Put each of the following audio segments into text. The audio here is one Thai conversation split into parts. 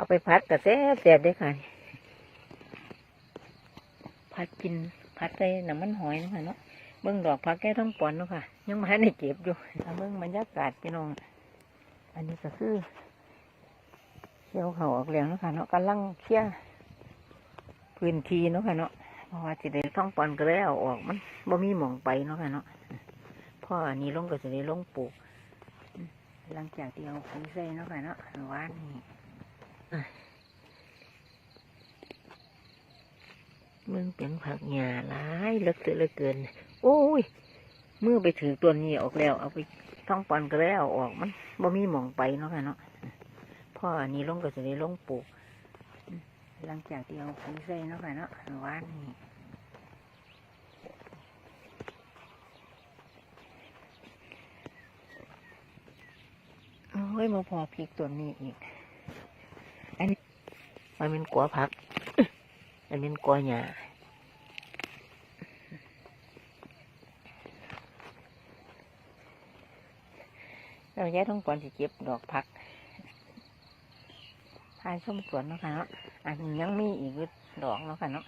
เอาไปพัดกระแซ่บแซ่บได้ค่ะพัดกินพัดใส่น้ำมันหอยนะคะเนาะเบิ่งดอกพักแก้ท้องปอนเนาะค่ะ ยังมาในเก็บอยู่เอาเบิ่งบรรยากาศพี่น้อง อันนี้ก็คือเชี่ยวเขาออกแล้วเนาะค่ะเนาะกำลังเคลียพื้นที่เนาะค่ะเนาะเพราะว่าสิได้ท้องปอนก็เลยเอาออกมันบ่มีหมองไปเนาะค่ะเนาะพออันนี้ลงก็จะได้ลงปลูกหลังจากที่เอาปุ๋ยใส่เนาะค่ะเนาะหวานนี่ มึงเป็นผักหญ้าหลายเลือเกินเลือเกิน โอ้ยเมื่อไปถือตัวนี้ออกแล้ว เอาไปท้องปอนก็เลยเอาออกมันบ่มีหมองไปเนาะค่ะเนาะพ่ออันนี้ลงก็จะได้ลงปลูกหลังจากที่เอาปุ๋ยใส่เนาะค่ะเนาะหวานนี่โอ้ยมาพอพริกตัวนี้อีก อันนี้มันเป็นกัวผัก อันนี้เป็นกัวหญ้าเราแยกท้องก่อนสิเก็บดอกผักทายส้มสวนเนาะค่ะเนาะ อันนี้ยังมีอีกดอกเนาะค่ะเนาะ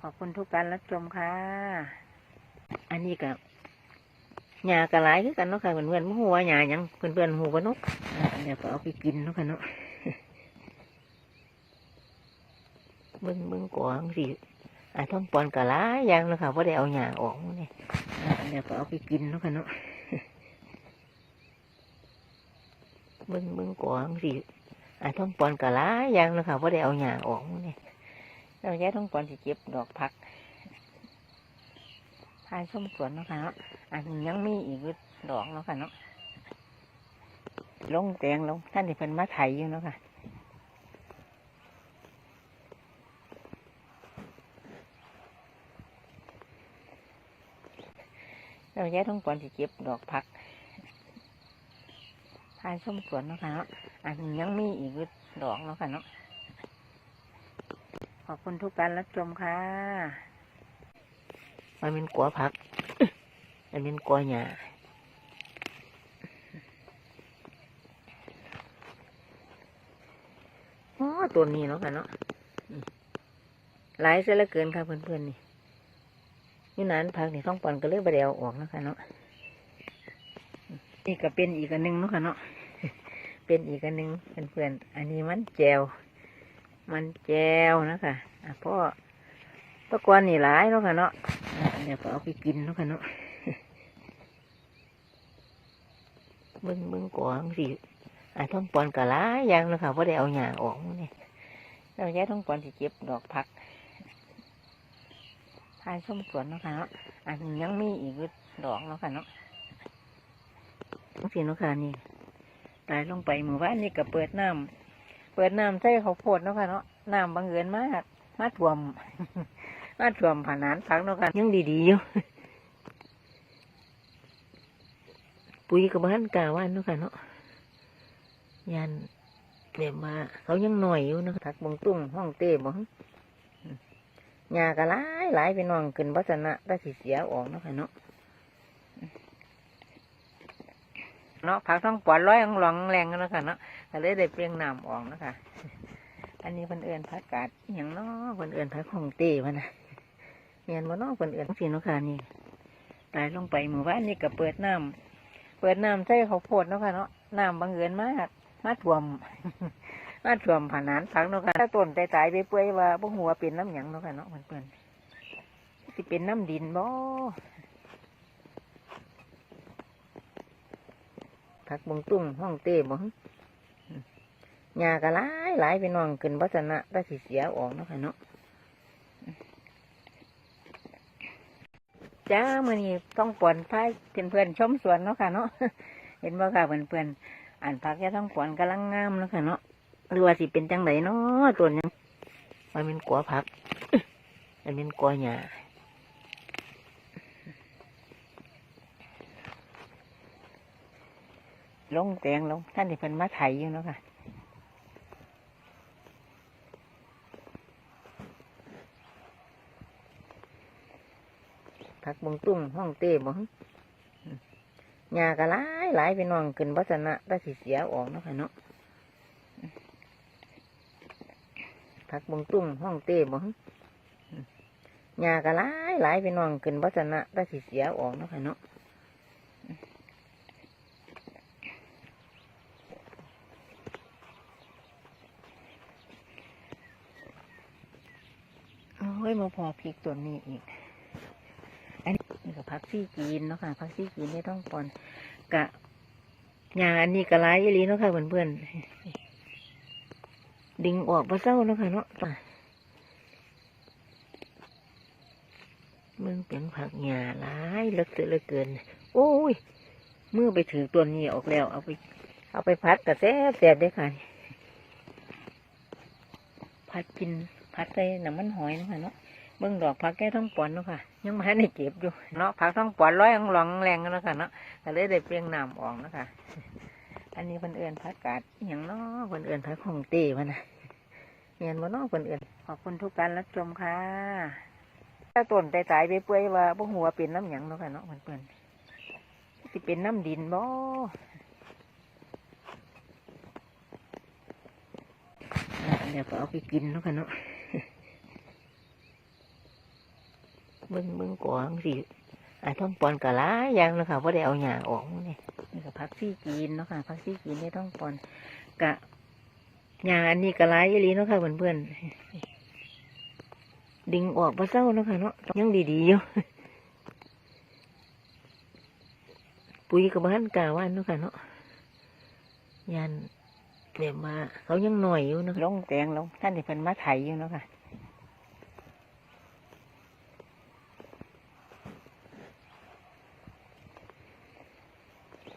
ขอบคุณทุกการรับชมค่ะ อันนี้กับหญ้ากระไรคือกันเนาะค่ะเพื่อนๆไม่หัวาหญ้ายังเพื่อนๆหูว่านกอะ เดี๋ยวก็เอาไปกินเนาะค่ะเนาะเบิ้งเบิ้งกวางสิอะท้องปอนกะไรอย่างเนาะค่ะว่าได้เอาหญ้าออกมื้อนี่อะเดี๋ยวก็เอาไปกินเนาะค่ะเนาะเบิ้งเบิ้งกวางสิอะท้องปอนกะหลายอย่างเนาะคะว่าได้เอาหญ้าออกมื้อนี่เราแยกท้องปอนสิเก็บดอกผักทายส้มสวนเนาะค่ะเนาะอันนี้ยังมีอีกอยู่ดอกเนาะค่ะเนาะ ลงแตงลงท่านที่เพิ่นมาไถอยู่เนาะค่ะเราแยกท้องปอนสิเก็บดอกผักทายส้มสวนเนาะค่ะเนาะอันนี้ยังมีอีกดอกเนาะค่ะเนาะขอบคุณทุกการรับชมค่ะมันเป็นกัวผักอันนี้เป็นกัวหญ้าอ๋อ ตัวนี้เนาะค่ะเนาะหลายเสียเหลือเกินค่ะเพื่อนๆนี่นี่นานผักนี่ท้องปอนก็เลยบไดเอาออกนะคะเนาะนี่ก็เป็นอีกอันหนึ่งเนาะค่ะเนาะเป็นอีกอันหนึ่งเพื่อนๆอันนี้มันแจว มันแจวนะคะอะพ่อตะกอนนี่หลายเนาะค่ะเนาะเดี๋ยวก็เอาไปกินเนาะค่ะเนาะเบิ้งเบิ้งกวางสิอะท้องปอนกะหลายอย่างเนาะค่ะว่าะได้เอาหญ้าออกมื้อนี่ย เราแยกท้องปอนสิเก็บดอกผักทายส้มสวนเนาะค่ะเนาะ อันยังมีอีกดอกเนาะค่ะเนาะสิเนาะค่ะนี่ตายลงไปหมู่บ้านนี่ก็เปิดน้ำเปิดน้ำใส่ข้าวโพดเนาะค่ะเนาะ น้ำบังเอิญมาก มาท่วม มาท่วมผานานพักเนาะค่ะยังดีๆอยู่ ปุ๋ยกับบ้านกาว่านเนาะค่ะเนาะยัน แบบว่าเขายังหน่อยอยู่นะทักบงตุ้งห้องเต้บ่หญ้าก็หลายหลายไปนองขึ้นวัฒนะได้สิเสียออกเนาะค่ะเนาะเนาะผักต้องปอดร้อยของหลองแรงกันแล้วค่ะเนาะก็เลยได้เปลียงน้ำออกนะคะอันนี้เพิ่นเอื่นผักกาดอย่างเนาะเพิ่นเอื่นผักของเต้พะนะเมียนบ่เนาะเพิ่นเอื่นสิเนาะค่ะนี่ตายลงไปหมู่บ้านนี่ก็เปิดน้ำเปิดน้ำใส่ข้าวโพดเนาะค่ะเนาะน้ำบังเอิญมาก มาท่วม มาท่วมผานานผักเนาะค่ะถ้าต้นตายๆไปเปื่อยว่าบ่หัวเป็นน้ำหยังเนาะค่ะเนาะเพิ่อนสิเป็นน้ำดินบ่ผักบงตุ้งห้องเต้บ่หญ้าก็หลายหลายไปน้องขึ้นวัฒนะได้สิเสียออกเนาะค่ะเนาะจ้ามื่อนี้ต้องปอนพายเพื่อนๆชมสวนเนาะค่ะเนาะเห็นบ่ค่ะเพื่อนๆ อ่านผักแค่ต้องปอนกำลังงามเนาะค่ะเนาะหรือว่าสิเป็นจังไดเนาะตัวนี้มันเป็นกัวผักมันเป็นกัวหญ้าลงแตงลงท่านที่เพิ่นมาไถอยู่เนาะค่ะผักบงตุ้งห้องเต้บ่ หญ้าก็ไล่ไล่ไปนองขึ้นวัฒนะตาสิเสียออกนะค่ะเนาะผักบงตุ้มห้องเต้บ่หญ้าก็ไล่ไล่ไปนองขึ้นวัฒนะตาสิเสียออกนะค่ะเนาะโอ้ยมาพอพริกตัวนี้อีก อันนี้นี่ก็พักซี่จีนเนาะค่ะพักซี่จีนนี่ต้องปอนกะหญ้าอันนี้ก็หลายอีหลีเนาะค่ะเพื่อนๆดึงออกมาเศร้าเนาะค่ะเนาะมึงเป็นผักหญ้าหลายเลิกเสือเหลือเกิน โอ้ยเมื่อไปถือตัวนี้ออกแล้ว เอาไป เอาไปพัดกับแซ่บแซ่บได้อค่ะ พัดกิน พัดใส่น้ำมันหอยเนาะค่ะเนาะ เบิ่งดอกผักแก้ท้องปอนเนาะค่ะ ยังมาได้เก็บอยู่เนาะผักท้องปอนร้อยองหลองแรงเนาะค่ะเนาะก็เลยได้เปลียงน้ำออกนะคะอันนี้เพิ่นเอื่นผักกาดอย่างเนาะเพิ่นเอื่นผักของเต้มันนะเมียนบ่เน้องคนเอื่นขอบคุณทุกการรับชมค่ะถ้าต้นตายๆไปเปื่อยๆว่าบ่หัวเป็นน้ำหยังเนาะค่ะเนาะเพื่อนๆสิเป็นน้ำดินบ่เดี๋ยวก็เอาไปกินเนาะค่ะเนาะ เบิ่งเบิ่งกวางสิอ่าท้องปอนกะหลายอย่างเนาะค่ะบ่ได้เอาหญ้าออกมื้อนี่นี่ก็พักซี่กินเนาะค่ะพักซี่กินในท้องปอนกะหญ้าอันนี้ก็หลายอีหลีเนาะค่ะเพื่อนๆดึงออกมาเศร้าเนาะค่ะเนาะยังดีๆอยู่ปุ๋ยกับบ้านกาว่านเนาะค่ะเนาะยันแบบมาเขายังหน่อยอยู่เนาะลงแตงลงท่านที่เพิ่นมาไถอยู่เนาะค่ะ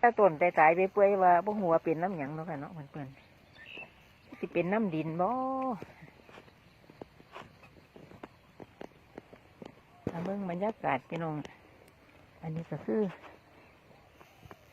ถ้าต้นตายๆไปเปื่อยว่าบ่หัวเป็นน้ำหยังเนาะค่ะเนาะเพื่อนๆสิเป็นน้ำดินบ่าเบิ่งบรรยากาศพี่น้อง อันนี้ก็คือ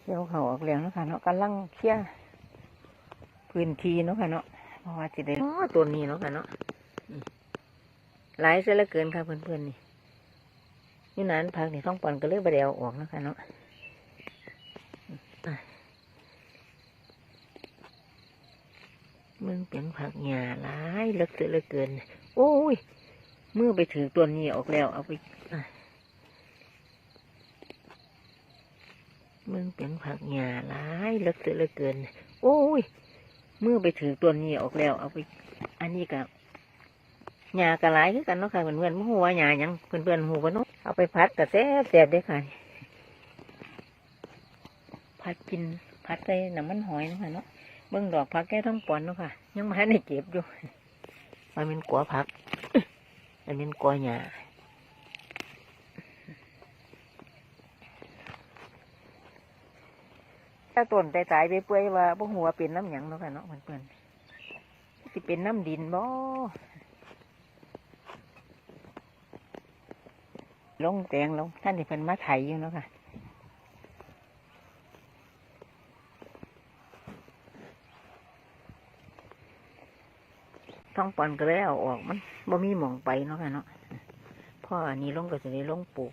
เที่ยวเขาออกเลี้ยงเนาะค่ะเนาะกำลังเคลียพื้นที่เนาะค่ะเนาะเพราะว่าสิได้อ๋อตัวนี้เนาะค่ะเนาะหลายเสียเหลือเกินค่ะเพื่อนๆนี่นี่นานพักนี่ท้องปอนก็เลยบไดเอาออกเนาะค่ะเนาะ มึงเป็นผักหญ้าหลายเลิกเสือเลือเกิน โอ้ยเมื่อไปถือตัวนี้ออกแล้วเอาไปมึงเป็นผักหญ้าหลายเลิกเสือเลือเกิน โอ้ยเมื่อไปถือตัวนี้ออกแล้วเอาไป อันนี้กับหญ้ากระไรคือกันเนาะค่ะเพื่อนๆไม่รู้ว่าหญ้าหยังเพื่อนๆหูกันเนาะเอาไปพัดกับแซ่บแซ่บได้ค่ะพัดกินพัดใส่น้ำมันหอยนะคะเนาะ เบิ่งดอกผักแก้ท้องปอนเนาะค่ะ ยังมาได้เก็บอยู่มันเป็นกัวผักมันเป็นกัวหญ้าถ้าต้นแตายไปเปื่อยว่าบ่หัวเป็นน้ำหยังเนาะค่ะเนาะเพื่อนๆสิเป็นน้ำดินบ่ลงแตงลงท่านที่เพิ่นมาไถอยู่เนาะค่ะ ท้องปอนก็เลยเอาออกมันบ่มีหมองไปเนาะค่ะเนาะพ่ออันนี้ลงก็จะได้ลงปลูก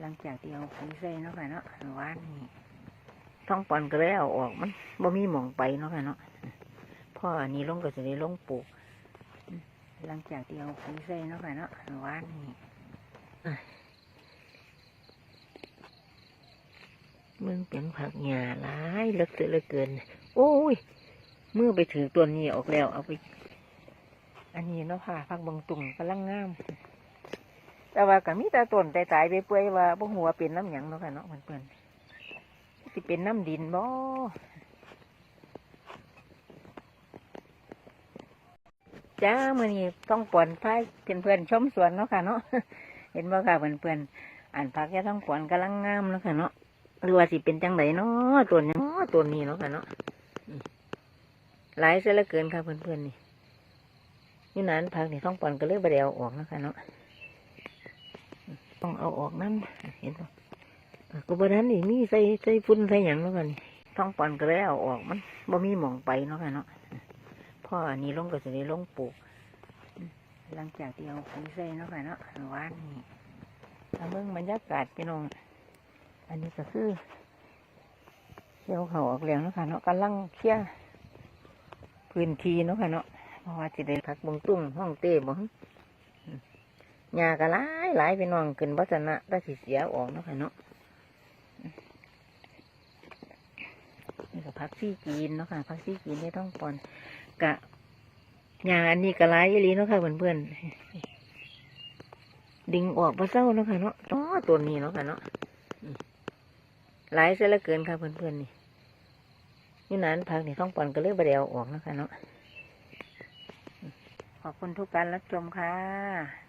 หลังจากที่เอาปุ๋ยใส่เนาะค่ะเนาะหวานนี่ท้องปอนก็เลยเอาออกมันบ่มีหมองไปเนาะค่ะเนาะพ่ออันนี้ลงก็จะได้ลงปลูกหลังจากที่เอาปุ๋ยใส่เนาะค่ะเนาะหวานนี่มึงเป็นผักหญ้าหลายเลิกเสือเหลือเกิน โอ้ย มื่อไปถือตัวนี้ออกแล้ว เอาไป อันนี้เนาะค่ะพักบางตุ่งกำลังงาม แต่ว่าก็มีต่ต้นตายไปเปื่อยว่าบ่หัวเป็นน้ำหยังเนาะค่ะเนาะเพื่อนๆสิเป็นน้ำดินบ่จ้ามื่อนี้ต้องปอนพายเพื่อนๆชมสวนเนาะค่ะเนาะเห็นบ่ค่ะเพื่อนๆอ่านพักแค่ต้องปอนกำลังงามเนาะค่ะเนาะหรือว่าสิเป็นจังไดเนาะตัวนี้เนาะตัวนี้เนาะค่ะเนาะ หลายเสียเหลือเกินค่ะเพื่อนๆนี่นี่นานพักนี่ท้องปอนก็เลยบไดเอาออกนะคะเนาะต้องเอาออกนั่นเห็นปะอะก็บนั้นนี่มีใส่ใส่ฝุ่นใส่หยังแล้วกันท้องปอนก็เลยเอาออกมันบ่มีหมองไปเนาะค่ะเนาะพ่ออันนี้ลงก็จะได้ลงปลูกหลังจากที่เอาปุ๋ยใส่เนาะค่ะเนาะหวานนี่ถ้าเบิ่งบรรยากาศพี่น้อง อันนี้ก็คือเที่ยวเขาออกเลี้ยงเนาะค่ะเนาะกำลังเคลีย พื้นที่เนาะค่ะเนาะเพราะว่าจะได้พักบงตุ้งห้องเต้บ่หญ้าก็หลายหลายพี่น้องขึ้นวัฒนะถ้าสิเสียออกเนาะค่ะเนาะนี่ก็พักซี่จีนเนาะค่ะพักซี่จีนได้ต้องปอนกะหญ้าอันนี้ก็หลายอีหลีเนาะค่ะเพื่อนๆดึงออกมาเศร้าเนาะค่ะเนาะอ๋อตัวนี้เนาะค่ะเนาะอืมหลายเสียลือเกินค่ะเพื่อนๆนี่ นี่นั้นพักนี่ท้องปอนก็เลือบไดเอาออกนะคะเนาะขอบคุณทุกการรับชมค่ะ